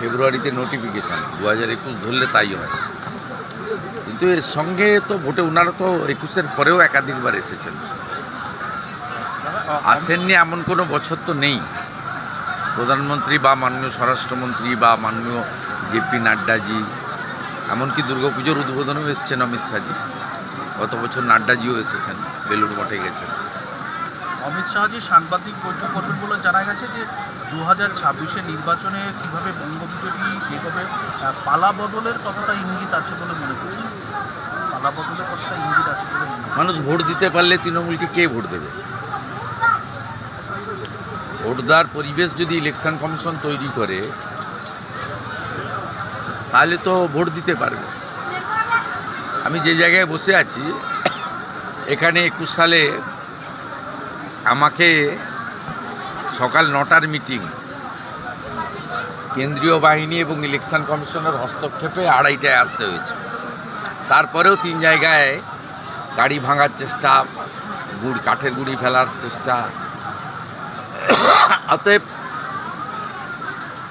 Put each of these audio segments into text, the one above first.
ফেব্রুয়ারিতে নোটিফিকেশান দু হাজার একুশ ধরলে তাই হয়। কিন্তু এর সঙ্গে তো ভোটে ওনারা তো একুশের পরেও একাধিকবার এসেছেন। আসেননি এমন কোনো বছর তো নেই। প্রধানমন্ত্রী বা মাননীয় স্বরাষ্ট্রমন্ত্রী বা মাননীয় জেপি নাড্ডাজি এমনকি দুর্গাপুজোর উদ্বোধনেও এসেছেন অমিত শাহজি। গত বছর নাড্ডাজিও এসেছেন বেলুড় মঠে গেছেন। অমিত শাহজি সাংবাদিক বৈঠক করবেন বলে জানা গেছে যে দু হাজার ছাব্বিশে নির্বাচনে কীভাবে বঙ্গবিজেপি এগোবে আহ, পালা বদলের কতটা ইঙ্গিত আছে বলে মনে করছে পালা বদলের কতটা ইঙ্গিত আছে বলে মানুষ ভোট দিতে পারলে তৃণমূলকে কে ভোট দেবে? ভোটদার পরিবেশ যদি ইলেকশন কমিশন তৈরি করে তাহলে তো ভোট দিতে পারবে। আমি যে জায়গায় বসে আছি এখানে একুশ সালে আমাকে সকাল নটার মিটিং। কেন্দ্রীয় বাহিনী এবং ইলেকশন কমিশনের হস্তক্ষেপে আড়াইটায় আসতে হয়েছে। তারপরেও তিন জায়গায় গাড়ি ভাঙার চেষ্টা, গুড়, কাঠের গুড়ি ফেলার চেষ্টা। অতএব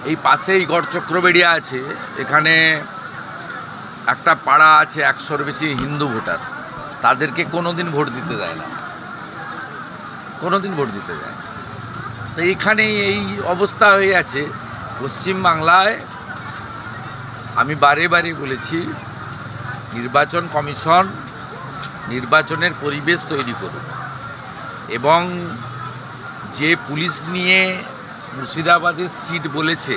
এই পাশেই গড় চক্রবেড়িয়া আছে, এখানে একটা পাড়া আছে একশোর বেশি হিন্দু ভোটার। তাদেরকে কোনোদিন ভোট দিতে দেয় না। কোনোদিন ভোট দিতে দেয় না। তো এইখানে এই অবস্থা হয়ে আছে। পশ্চিমবাংলায় আমি বারে বারে বলেছি, নির্বাচন কমিশন নির্বাচনের পরিবেশ তৈরি করুন। এবং যে পুলিশ নিয়ে মুর্শিদাবাদের সিট বলেছে,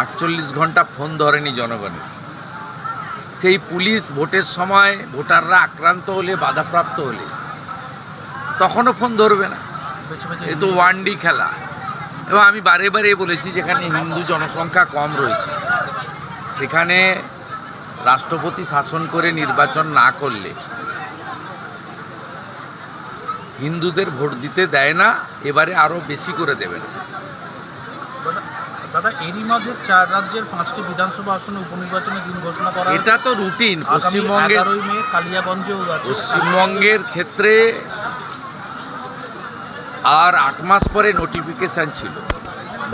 আটচল্লিশ ঘণ্টা ফোন ধরেনি জনগণের সেই পুলিশ ভোটের সময় ভোটাররা আক্রান্ত হলে, বাধাপ্রাপ্ত হলে, তখনও ফোন ধরবে না। এ তো ওয়ান ডি খেলা। এবং আমি বারে বারে বলেছি যেখানে হিন্দু জনসংখ্যা কম রয়েছে সেখানে রাষ্ট্রপতি শাসন করে নির্বাচন না করলে হিন্দুদের ভোট দিতে দেয় না এবারে আরও বেশি করে দেবে না। দাদা- দাদা এরই মাঝে চার রাজ্যের পাঁচটি বিধানসভা আসনে উপনির্বাচনের দিন ঘোষণা করা এটা তো রুটিন পশ্চিমবঙ্গের কালিয়াগঞ্জেও পশ্চিমবঙ্গের ক্ষেত্রে আর আট মাস পরে নোটিফিকেশান ছিল।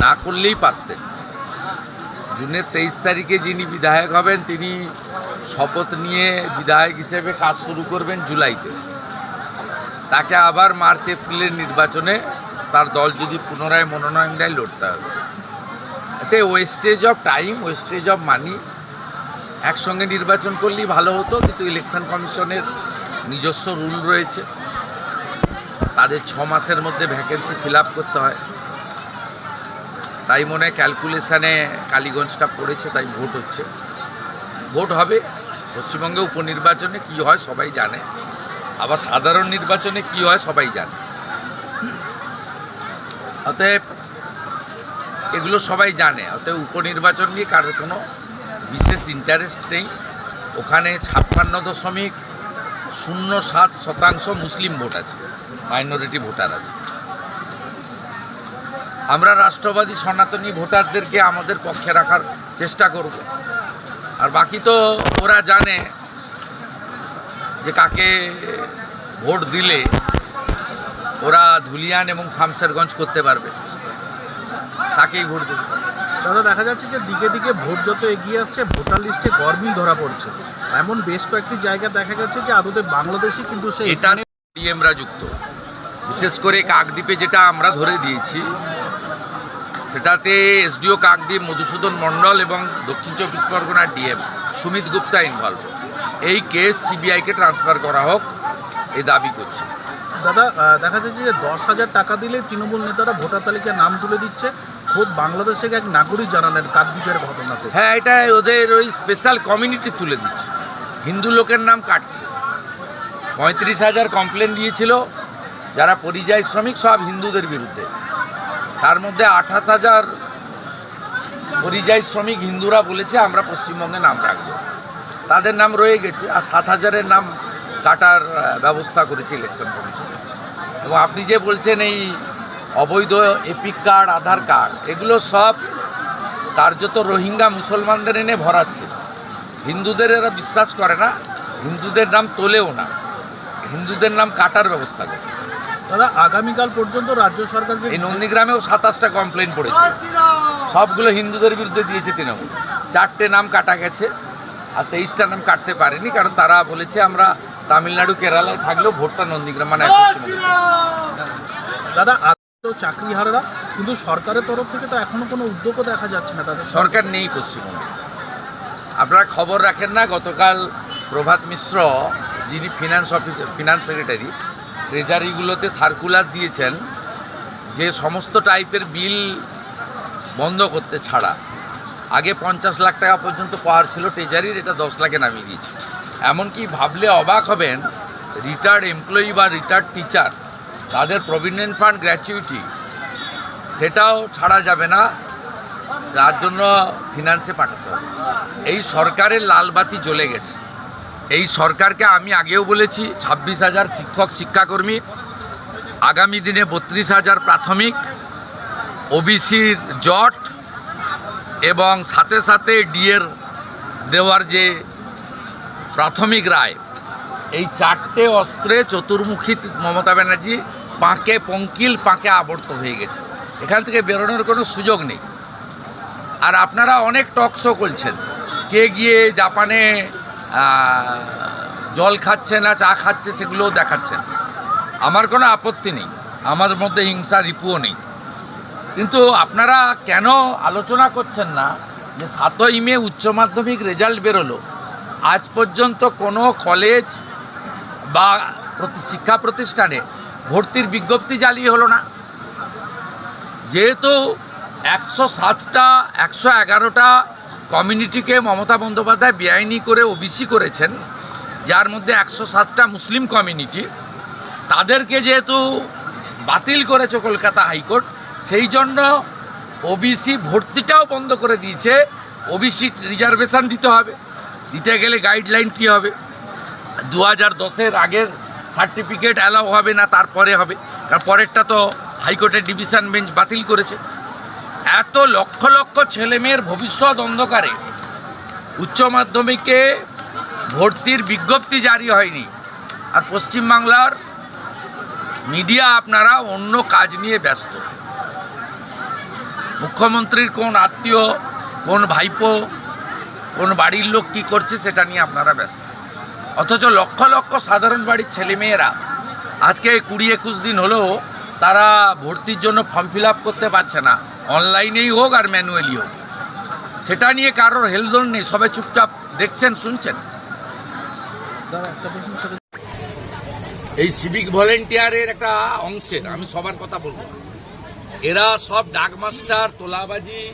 না করলেই পারতেন। জুনের তেইশ তারিখে যিনি বিধায়ক হবেন, তিনি শপথ নিয়ে বিধায়ক হিসেবে কাজ শুরু করবেন জুলাইতে। তাকে আবার মার্চ, এপ্রিলের নির্বাচনে তার দল যদি পুনরায় মনোনয়ন দেয়, লড়তে হবে। এতে wastage of time wastage of money একসঙ্গে নির্বাচন করলেই ভালো হতো, কিন্তু ইলেকশন কমিশনের নিজস্ব রুল রয়েছে। তাদের ছ মাসের মধ্যে ভ্যাকেন্সি ফিল করতে হয়। তাই মনে ক্যালকুলেশানে কালীগঞ্জটা পড়েছে, তাই ভোট হচ্ছে। ভোট হবে। পশ্চিমবঙ্গে উপনির্বাচনে কি হয় সবাই জানে। আবার সাধারণ নির্বাচনে কি হয় সবাই জানে। অতএব এগুলো সবাই জানে। অতএব উপনির্বাচন নিয়ে কারোর কোনো বিশেষ ইন্টারেস্ট নেই। ওখানে ছাপ্পান্ন দশমিক শূন্য সাত শতাংশ মুসলিম ভোট আছে মাইনরিটি ভোটার আছে। আমরা রাষ্ট্রবাদী সনাতনী ভোটারদেরকে আমাদের পক্ষে রাখার চেষ্টা করব। আর বাকি তো ওরা জানে যে কাকে ভোট দিলে ওরা ধুলিয়ান এবং শামশেরগঞ্জ করতে পারবে। তাকেই ভোট দেবে দাদা দেখা যাচ্ছে যে দিকে দিকে ভোট যত এগিয়ে আসছে ভোটার লিস্টে গরমিল ধরা পড়ছে। এমন বেশ কয়েকটি জায়গা দেখা গেছে যে আদতে বাংলাদেশি কিন্তু সেই এটা ডিএমরা যুক্ত। বিশেষ করে কাকদ্বীপে যেটা আমরা ধরে দিয়েছি সেটাতে এসডিও কাকদ্বীপ মধুসূদন মণ্ডল এবং দক্ষিণ চব্বিশ পরগনার ডিএম সুমিত গুপ্তা ইনভলভ এই কেস সিবিআইকে ট্রান্সফার করা হোক এই দাবি করছে। দাদা দেখা যাচ্ছে যে দশ হাজার টাকা দিলে তৃণমূল নেতারা ভোটার তালিকায় নাম তুলে দিচ্ছে। খোদ বাংলাদেশ থেকে এক নাগরিক জানালেন কাকদ্বীপের ঘটনাতে। হ্যাঁ এটা ওদের ওই স্পেশাল কমিউনিটি তুলে দিচ্ছে। হিন্দু লোকের নাম কাটছে। পঁয়ত্রিশ হাজার কমপ্লেন দিয়েছিল, যারা পরিযায়ী শ্রমিক সব হিন্দুদের বিরুদ্ধে। তার মধ্যে আঠাশ হাজার পরিযায়ী শ্রমিক হিন্দুরা বলেছে, আমরা পশ্চিমবঙ্গে নাম রাখব। তাদের নাম রয়ে গেছে, আর সাত হাজারের নাম কাটার ব্যবস্থা করেছে ইলেকশন কমিশন এবং আপনি যে বলছেন এই অবৈধ এপিক কার্ড আধার কার্ড এগুলো সব কার্যত রোহিঙ্গা মুসলমানদের এনে ভরাচ্ছে। হিন্দুদের এরা বিশ্বাস করে না হিন্দুদের নাম তোলেও না। হিন্দুদের নাম কাটার ব্যবস্থা করে। দাদা আগামীকাল পর্যন্ত রাজ্য সরকার এই নন্দীগ্রামেও সাতাশটা কমপ্লেন পড়েছে। সবগুলো হিন্দুদের বিরুদ্ধে দিয়েছে তৃণমূল। চারটে নাম কাটা গেছে আর তেইশটা নাম কাটতে পারেনি কারণ তারা বলেছে আমরা তামিলনাড়ু কেরালায় থাকলেও ভোটটা নন্দীগ্রাম মানে দাদা চাকরিহারারা, কিন্তু সরকারের তরফ থেকে তো এখনও কোনো উদ্যোগও দেখা যাচ্ছে না তাদের। সরকার নেই পশ্চিমবঙ্গে। আপনারা খবর রাখেন না, গতকাল প্রভাত মিশ্র, যিনি ফিনান্স অফিসার ফিনান্স সেক্রেটারি ট্রেজারিগুলোতে সার্কুলার দিয়েছেন যে সমস্ত টাইপের বিল বন্ধ করতে ছাড়া। আগে পঞ্চাশ লাখ টাকা পর্যন্ত পাওয়ার ছিল ট্রেজারির এটা দশ লাখে নামিয়ে দিয়েছে। এমনকি ভাবলে অবাক হবেন রিটায়ার্ড এমপ্লয়ি বা রিটায়ার্ড টিচার তাদের প্রভিডেন্ট ফান্ড গ্র্যাচুইটি সেটাও ছাড়া যাবে না, তার জন্য ফিনান্সে পাঠাতে হবে। এই সরকারের লালবাতি জ্বলে গেছে। এই সরকারকে আমি আগেও বলেছি, ছাব্বিশ হাজার শিক্ষক, শিক্ষাকর্মী, আগামী দিনে বত্রিশ হাজার প্রাথমিক, ওবিসির জট, এবং সাথে সাথে ডিএর দেওয়ার যে প্রাথমিক রায়, এই চারটে অস্ত্রে চতুর্মুখী মমতা ব্যানার্জি পাঁকে পঙ্কিল পাঁকে আবর্ত হয়ে গেছে। এখান থেকে বেরোনোর কোনো সুযোগ নেই। আর আপনারা অনেক টক শো করছেন। কে গিয়ে জাপানে জল খাচ্ছে না, চা খাচ্ছে সেগুলোও দেখাচ্ছেন। আমার কোনো আপত্তি নেই। আমার মধ্যে হিংসা, রিপুও নেই। কিন্তু আপনারা কেন আলোচনা করছেন না যে সাতই মে উচ্চ মাধ্যমিক রেজাল্ট বেরোলো? আজ পর্যন্ত কোনো কলেজ বা শিক্ষা প্রতিষ্ঠানে ভর্তির বিজ্ঞপ্তি জারি হলো না। যেহেতু একশো সাতটা, একশো এগারোটা কমিউনিটিকে মমতা বন্দ্যোপাধ্যায় বেআইনি করে ওবিসি করেছেন, যার মধ্যে একশো সাতটা মুসলিম কমিউনিটি, তাদেরকে যেহেতু বাতিল করেছে কলকাতা হাইকোর্ট, সেই জন্য ওবিসি ভর্তিটাও বন্ধ করে দিয়েছে। ওবিসি রিজার্ভেশন দিতে হবে। দিতে গেলে গাইডলাইন কী হবে? দু হাজার দশের আগের সার্টিফিকেট অ্যালাউ হবে না, তারপরে হবে। কারণ পরেরটা তো হাইকোর্টের ডিভিশন বেঞ্চ বাতিল করেছে। এত লক্ষ লক্ষ ছেলেমেয়ের ভবিষ্যৎ অন্ধকারে। উচ্চ মাধ্যমিকে ভর্তির বিজ্ঞপ্তি জারি হয়নি। আর পশ্চিমবাংলার মিডিয়া আপনারা অন্য কাজ নিয়ে ব্যস্ত। মুখ্যমন্ত্রীর কোন আত্মীয়, কোন ভাইপো, কোন বাড়ির লোক কী করছে, সেটা নিয়ে আপনারা ব্যস্ত। অথচ লক্ষ লক্ষ সাধারণ বাড়ির ছেলেমেয়েরা আজকে কুড়ি একুশ দিন হলো তারা ভর্তির জন্য ফর্ম ফিল করতে পারছে না। অনলাইনেই হোক আর ম্যানুয়ালি হোক। সেটা নিয়ে কারোর হেলদোল নেই সবাই চুপচাপ দেখছেন, শুনছেন? এই সিভিক ভলেন্টিয়ারের একটা অংশের, আমি সবার কথা বলব। এরা সব ডাকমাস্টার তোলাবাজি,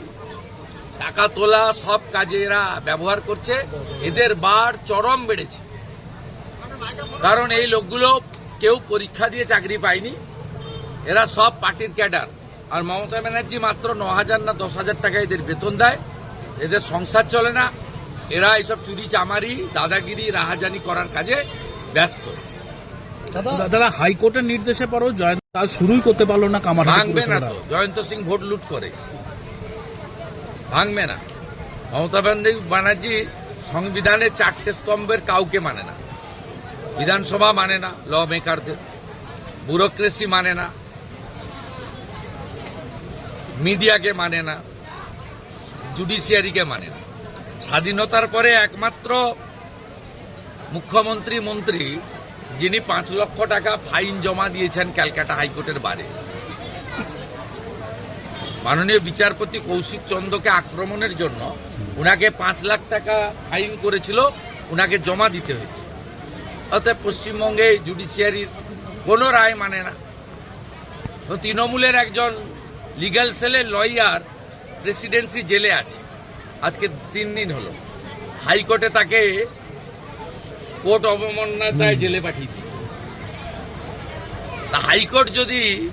টাকা তোলা, সব কাজে এরা ব্যবহার করছে। এদের বার চরম বেড়েছে। কারণ এই লোকগুলো কেউ পরীক্ষা দিয়ে চাকরি পায়নি। এরা সব পার্টির ক্যাডার। আর মমতা ব্যানার্জি মাত্র ন হাজার না দশ হাজার টাকা এদের বেতন দেয়। এদের সংসার চলে না। এরা এইসব চুরি চামারি দাদাগিরি রাহাজানি করার কাজে ব্যস্ত। দাদা হাইকোর্টের নির্দেশে পরও জয়ন্ত কাজ শুরুই করতে পারল না কামারহাটি ভাঙবে না তো। জয়ন্ত সিং ভোট লুট করে। ভাঙবে না। মমতা ব্যানার্জি সংবিধানের চারটে স্তম্ভের কাউকে মানে না। বিধানসভা মানে না ল মেকারদের ব্যুরোক্রেসি মানে না। মিডিয়াকে মানে না। জুডিশিয়ারিকে মানে না। স্বাধীনতার পরে একমাত্র মুখ্যমন্ত্রী মন্ত্রী, যিনি পাঁচ লক্ষ টাকা ফাইন জমা দিয়েছেন ক্যালকাটা হাইকোর্টের বারে। মাননীয় বিচারপতি কৌশিক চন্দ্রকে আক্রমণের জন্য উনাকে পাঁচ লাখ টাকা ফাইন করেছিল, উনাকে জমা দিতে হয়েছে। অর্থাৎ পশ্চিমবঙ্গে জুডিশিয়ারির কোনো রায় মানে না। তৃণমূলের একজন লিগ্যাল সেলের লয়ার প্রেসিডেন্সি জেলে আছে। আজকে তিন দিন হলো। হাইকোর্টে তাকে কোর্ট অবমাননায় জেলে পাঠিয়ে দিয়েছে। তা হাইকোর্ট যদি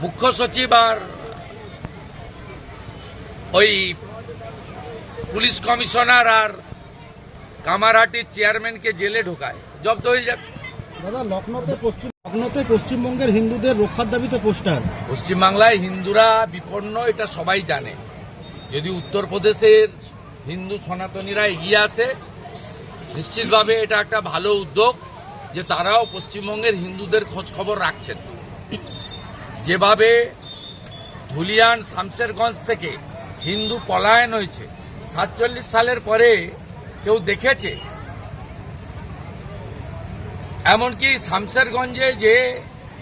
মুখ্য সচিব আর ওই পুলিশ কমিশনার আর কামারহাটির চেয়ারম্যানকে জেলে ঢোকায় জব্দ হয়ে যাবে। দাদা লখনৌতে পশ্চিম লখনৌতে পশ্চিমবঙ্গের হিন্দুদের রক্ষার দাবিতে পোস্টার। পশ্চিমবাংলায় হিন্দুরা বিপন্ন এটা সবাই জানে। যদি উত্তরপ্রদেশের হিন্দু সনাতনীরা এগিয়ে আসে নিশ্চিতভাবে এটা একটা ভালো উদ্যোগ যে তারাও পশ্চিমবঙ্গের হিন্দুদের খোঁজ খবর রাখছেন। যেভাবে ধুলিয়ান শামসেরগঞ্জ থেকে হিন্দু পলায়ন হয়েছে সাতচল্লিশ সালের পরে কেউ দেখেছে এমনকি শামশেরগঞ্জে যে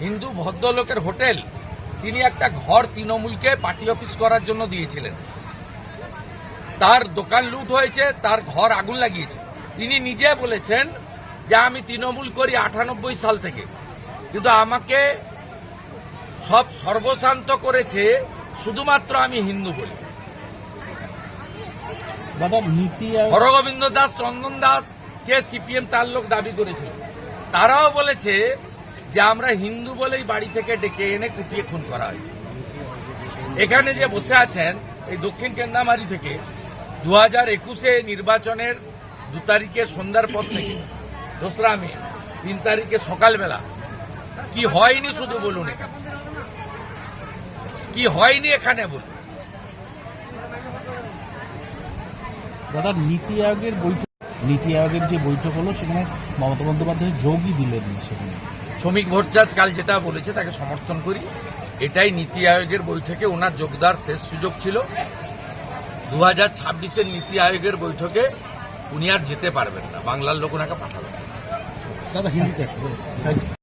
হিন্দু ভদ্রলোকের হোটেল তিনি একটা ঘর তৃণমূলকে পার্টি অফিস করার জন্য দিয়েছিলেন। তার দোকান লুট হয়েছে তার ঘর আগুন লাগিয়েছে। তিনি নিজে বলেছেন যে আমি তৃণমূল করি আটানব্বই সাল থেকে। কিন্তু আমাকে সব সর্বশান্ত করেছে শুধুমাত্র আমি হিন্দু বলি। হরগোবিন্দ দাস চন্দন দাস কে সিপিএম তার লোক দাবি করেছিল? তারাও বলেছে যে আমরা হিন্দু বলেই বাড়ি থেকে ডেকে এনে কুপিয়ে খুন করা হয়েছে। এখানে যে বসে আছেন, এই দক্ষিণ কেন্দামারি থেকে দু হাজার একুশে নির্বাচনের দু তারিখে সন্ধ্যার পর থেকে, দোসরা মে, তিন তারিখে সকালবেলা, কি হয়নি শুধু বলুন কি হয়নি এখানে বলুন? দাদা, নীতি আয়োগের বৈঠক নীতি আয়োগের যে বৈঠক হলো সেখানে মমতা বন্দ্যোপাধ্যায় যোগই দিলেন না সেখানে। শ্রমিক ভোটচাজ কাল যেটা বলেছে তাকে সমর্থন করি। এটাই নীতি আয়োগের বৈঠকে ওনার যোগদার শেষ সুযোগ ছিল। দু হাজার ছাব্বিশের নীতি আয়োগের বৈঠকে উনি আর যেতে পারবেন না। বাংলার লোক ওনাকে পাঠাবেন। দাদা হিন্দিতে